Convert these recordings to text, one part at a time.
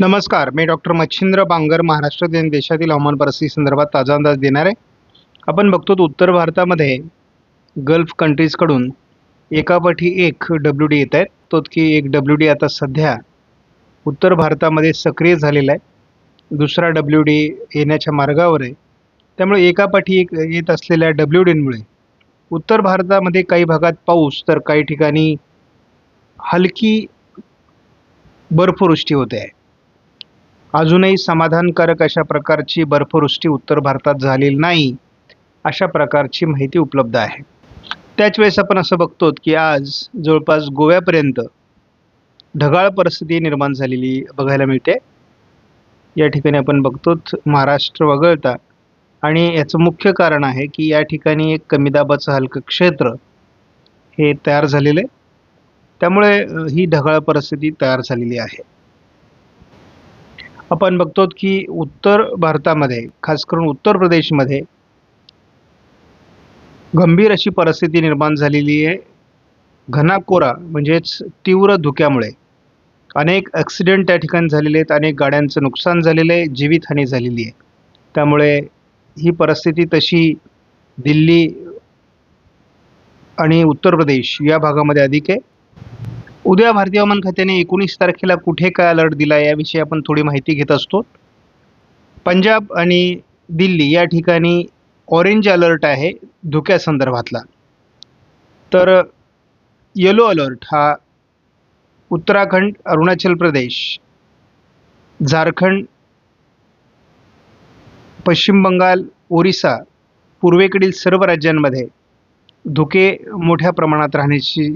नमस्कार मी डॉक्टर मच्छिंद्र बांगर महाराष्ट्र दिन देशातील हवामान परिस्थिती संदर्भात ताजा अंदाज देणार. आहे आपण बघतो तर उत्तर भारतामध्ये गल्फ कंट्रीजकडून एकापाठी एक डब्ल्यू डी येत आहेत. तो की एक डब्ल्यू डी आता सध्या उत्तर भारतामध्ये सक्रिय झालेला आहे. दुसरा डब्ल्यू डी येण्याच्या मार्गावर आहे. त्यामुळे एकापाठी एक येत असलेल्या डब्ल्यू डींमुळे उत्तर भारतामध्ये काही भागात पाऊस तर काही ठिकाणी हलकी बर्फवृष्टी होते आहे. अजूनही समाधानकारक अशा प्रकारची बर्फवृष्टी उत्तर भारतात झालेली नाही अशा प्रकारची माहिती उपलब्ध आहे. त्याच वेळेस आपण असं बघतो की आज जवळपास गोव्यापर्यंत ढगाळ परिस्थिती निर्माण झालेली बघायला मिळते. या ठिकाणी आपण बघतो महाराष्ट्र वगळता आणि याचं मुख्य कारण आहे की या ठिकाणी एक कमी दाबाचं हलकं क्षेत्र हे तयार झालेलं आहे. त्यामुळे ही ढगाळ परिस्थिती तयार झालेली आहे. आपण बघतो की उत्तर भारतामध्ये खास करून उत्तर प्रदेशमध्ये गंभीर अशी परिस्थिती निर्माण झालेली आहे. घनाकोरा म्हणजेच तीव्र धुक्यामुळे. अनेक ॲक्सिडेंट त्या ठिकाणी झालेले आहेत. अनेक गाड्यांचं नुकसान झालेलं आहे. जीवितहानी झालेली आहे. त्यामुळे ही परिस्थिती तशी दिल्ली आणि उत्तर प्रदेश या भागामध्ये अधिक आहे. उद्या भारतीय हवामान खात्याने एकोणीस तारखेला कुठे काय अलर्ट दिला याविषयी आपण थोडी माहिती घेत असतो. पंजाब आणि दिल्ली या ठिकाणी ऑरेंज अलर्ट आहे धुक्यासंदर्भातला तर येलो अलर्ट हा उत्तराखंड अरुणाचल प्रदेश झारखंड पश्चिम बंगाल ओरिसा पूर्वेकडील सर्व राज्यांमध्ये धुके मोठ्या प्रमाणात राहण्याची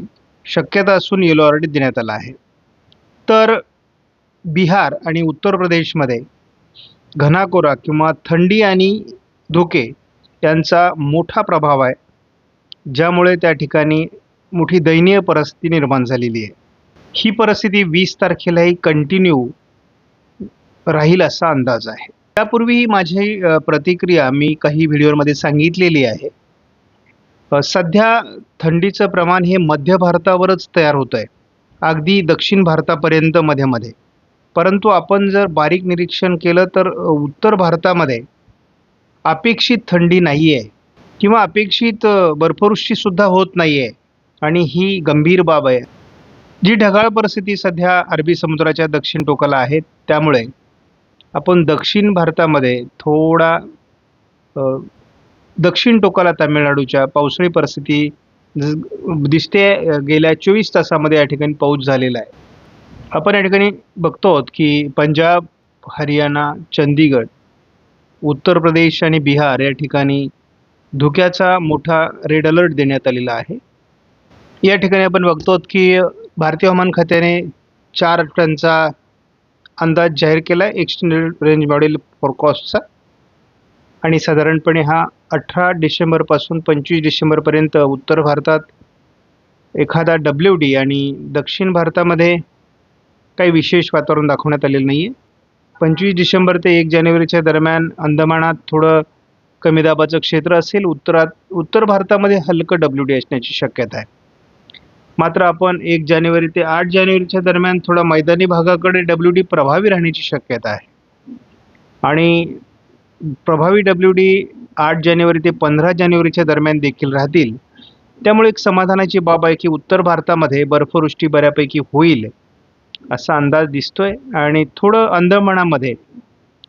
शक्यता असून येलो अलर्ट देण्यात आला आहे. तर बिहार आणि उत्तर प्रदेशमध्ये घनाकोरा किंवा थंडी आणि धुके यांचा मोठा प्रभाव आहे ज्यामुळे त्या ठिकाणी मोठी दयनीय परिस्थिती निर्माण झालेली आहे. ही परिस्थिती वीस तारखेलाही कंटिन्यू राहील असा अंदाज आहे. त्यापूर्वी माझी प्रतिक्रिया मी काही व्हिडिओमध्ये सांगितलेली आहे. सध्या थंडीचं प्रमाण हे मध्य भारतावरच तयार होतं आहे अगदी दक्षिण भारतापर्यंत मध्ये मध्ये परंतु आपण जर बारीक निरीक्षण केलं तर उत्तर भारतामध्ये अपेक्षित थंडी नाही आहे किंवा अपेक्षित बर्फवृष्टीसुद्धा होत नाही आहे आणि ही गंभीर बाब आहे. जी ढगाळ परिस्थिती सध्या अरबी समुद्राच्या दक्षिण टोकाला आहे त्यामुळे आपण दक्षिण भारतामध्ये थोडा दक्षिण टोकाला तामिळनाडूच्या पावसाळी परिस्थिती दिसते गेल्या चोवीस तासामध्ये या ठिकाणी पाऊस झालेला आहे. आपण या ठिकाणी बघतो आहोत की पंजाब हरियाणा चंदीगड उत्तर प्रदेश आणि बिहार या ठिकाणी धुक्याचा मोठा रेड अलर्ट देण्यात आलेला आहे. या ठिकाणी आपण बघतो आहोत की भारतीय हवामान खात्याने चार टनचा अंदाज जाहीर केला आहे एक्सटेंडेड रेंज मॉडेल फॉरकॉस्टचा आणि साधारणपणे हा अठरा डिसेंबरपासून पंचवीस डिसेंबरपर्यंत उत्तर भारतात एखादा डब्ल्यू डी आणि दक्षिण भारतामध्ये काही विशेष वातावरण दाखवण्यात आलेलं नाही आहे पंचवीस डिसेंबर ते एक जानेवारीच्या दरम्यान अंदमानात थोडं कमी दाबाचं क्षेत्र असेल उत्तरात उत्तर भारतामध्ये हलकं डब्ल्यू डी असण्याची शक्यता आहे. मात्र आपण एक जानेवारी ते आठ जानेवारीच्या दरम्यान थोडा मैदानी भागाकडे डब्ल्यू डी प्रभावी राहण्याची शक्यता आहे. आणि प्रभावी डब्ल्यू डी आठ जानेवारी ते पंधरा जानेवारीच्या दरम्यान देखील राहतील. त्यामुळे एक समाधानाची बाब आहे की उत्तर भारतामध्ये बर्फवृष्टी बऱ्यापैकी होईल असा अंदाज दिसतोय आणि थोडं अंदमानामध्ये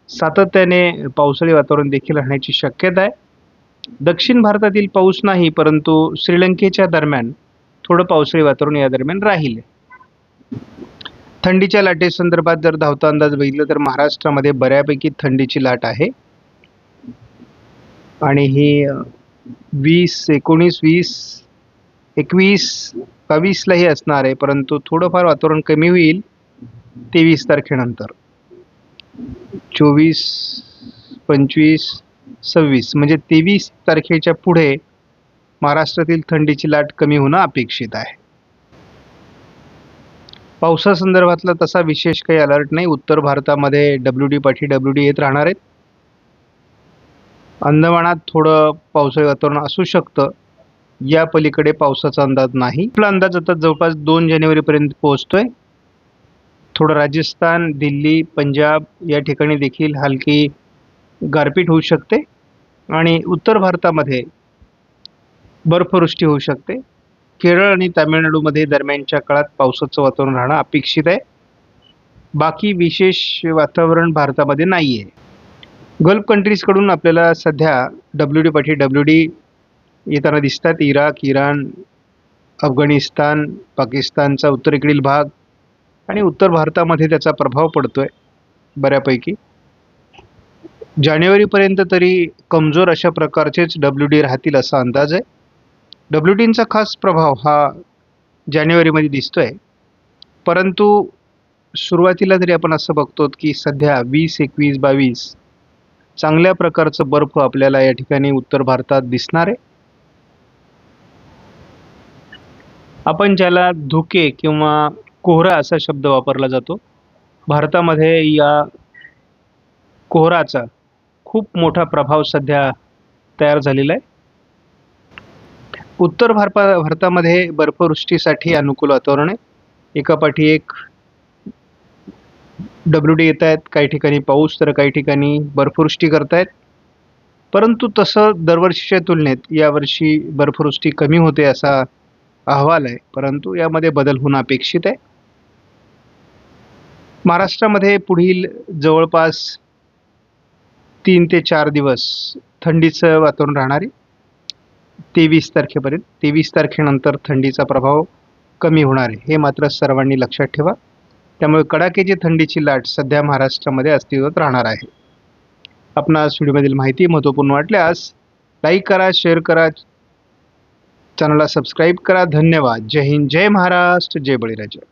सातत्याने पावसाळी वातावरण देखील राहण्याची शक्यता आहे. दक्षिण भारतातील पाऊस नाही परंतु श्रीलंकेच्या दरम्यान थोडं पावसाळी वातावरण या दरम्यान राहील. थंडीच्या लाटेसंदर्भात जर धावता अंदाज बघितलं तर महाराष्ट्रामध्ये बऱ्यापैकी थंडीची लाट आहे. आणि ही वीस एकोणीस वीस एकवीस बावीसलाही असणार आहे परंतु थोडंफार वातावरण कमी होईल तेवीस तारखेनंतर. चोवीस पंचवीस सव्वीस म्हणजे तेवीस तारखेच्या पुढे महाराष्ट्रातील थंडीची लाट कमी होणं अपेक्षित आहे. पावसासंदर्भातला तसा विशेष काही अलर्ट नाही. उत्तर भारतामध्ये डब्ल्यू डी पाठी डब्ल्यू डी येत राहणार आहेत. अंदमानात थोडं पावसाळी वातावरण असू शकतं. या पलीकडे पावसाचा अंदाज नाही. आपला अंदाज आता जवळपास दोन जानेवारीपर्यंत पोहोचतोय. थोडं राजस्थान दिल्ली पंजाब या ठिकाणी देखील हलकी गारपीट होऊ शकते. आणि उत्तर भारतामध्ये बर्फवृष्टी होऊ शकते. केरळ आणि तामिळनाडूमध्ये दरम्यानच्या काळात पावसाचं वातावरण राहणं अपेक्षित आहे. बाकी विशेष वातावरण भारतामध्ये नाही आहे गल्फ कंट्रीजकडून आपल्याला सध्या डब्ल्यू डी पाठी डब्ल्यू डी येताना दिसतात. इराक इराण अफगाणिस्तान पाकिस्तानचा उत्तरेकडील भाग आणि उत्तर भारतामध्ये त्याचा प्रभाव पडतो आहे बऱ्यापैकी जानेवारीपर्यंत तरी कमजोर अशा प्रकारचेच डब्ल्यू डी राहतील असा अंदाज आहे. डब्ल्यू डींचा खास प्रभाव हा जानेवारीमध्ये दिसतो आहे परंतु सुरुवातीला तरी आपण असं बघतो की सध्या वीस एकवीस बावीस चांगल्या प्रकारचं बर्फ आपल्याला या ठिकाणी उत्तर भारतात दिसणार आहे. आपण ज्याला धुके किंवा कोहरा असा शब्द वापरला जातो भारतामध्ये या कोहराचा खूप मोठा प्रभाव सध्या तयार झालेला आहे. उत्तर भारता भारतामध्ये बर्फवृष्टीसाठी अनुकूल वातावरण आहे. एकापाठी एक डब्ल्यू डी येत आहेत काही ठिकाणी पाऊस तर काही ठिकाणी बर्फवृष्टी करतायत परंतु तसं दरवर्षीच्या तुलनेत यावर्षी बर्फवृष्टी कमी होते असा अहवाल आहे. परंतु यामध्ये बदल होणं अपेक्षित आहे. महाराष्ट्रामध्ये पुढील जवळपास तीन ते चार दिवस थंडीचं वातावरण राहणार आहे. तेवीस तारखेपर्यंत तेवीस तारखेनंतर थंडीचा प्रभाव कमी होणार आहे. हे मात्र सर्वांनी लक्षात ठेवा. त्यामुळे कडाक्याची थंडीची लाट सध्या महाराष्ट्रामध्ये अस्तित्वात राहणार आहे. आपणास व्हिडिओमधील माहिती महत्त्वपूर्ण वाटल्यास लाईक करा शेअर करा चॅनलला सबस्क्राईब करा. धन्यवाद. जय हिंद जय महाराष्ट्र जय बळीराजा.